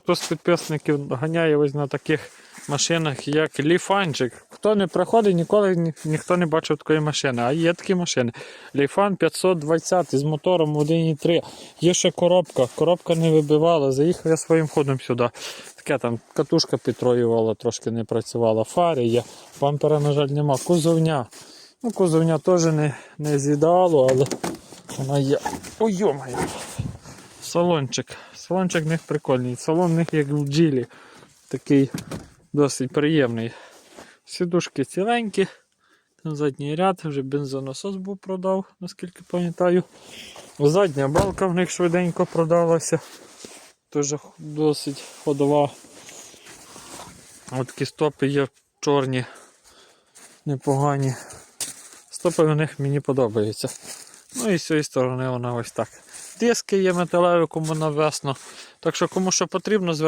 Хто з підписників ганяє ось на таких машинах, як ліфанчик. Хто не приходить, ніколи ні, ніхто не бачив такої машини. А є такі машини. Ліфан 520 з мотором 1.3. Є ще коробка. Коробка не вибивала. Заїхав я своїм ходом сюди. Таке там катушка підтроювала, трошки не працювала. Фари є. Бампера, на жаль, нема. Кузовня. Ну, кузовня теж не, не з ідеалу, але вона є. Ой, йомаю. Салончик. Салончик в них прикольний. Салон в них як в джилі. Такий досить приємний. Сідушки ціленькі. Там задній ряд, вже бензонасос був продав, наскільки пам'ятаю. Задня балка в них швиденько продалася. Теж досить ходова. От такі стопи є чорні, непогані. Стопи у них мені подобаються. Ну і з цієї сторони вона ось так. Диски є металеві, кому навесно. Так що кому що потрібно, звертайтеся.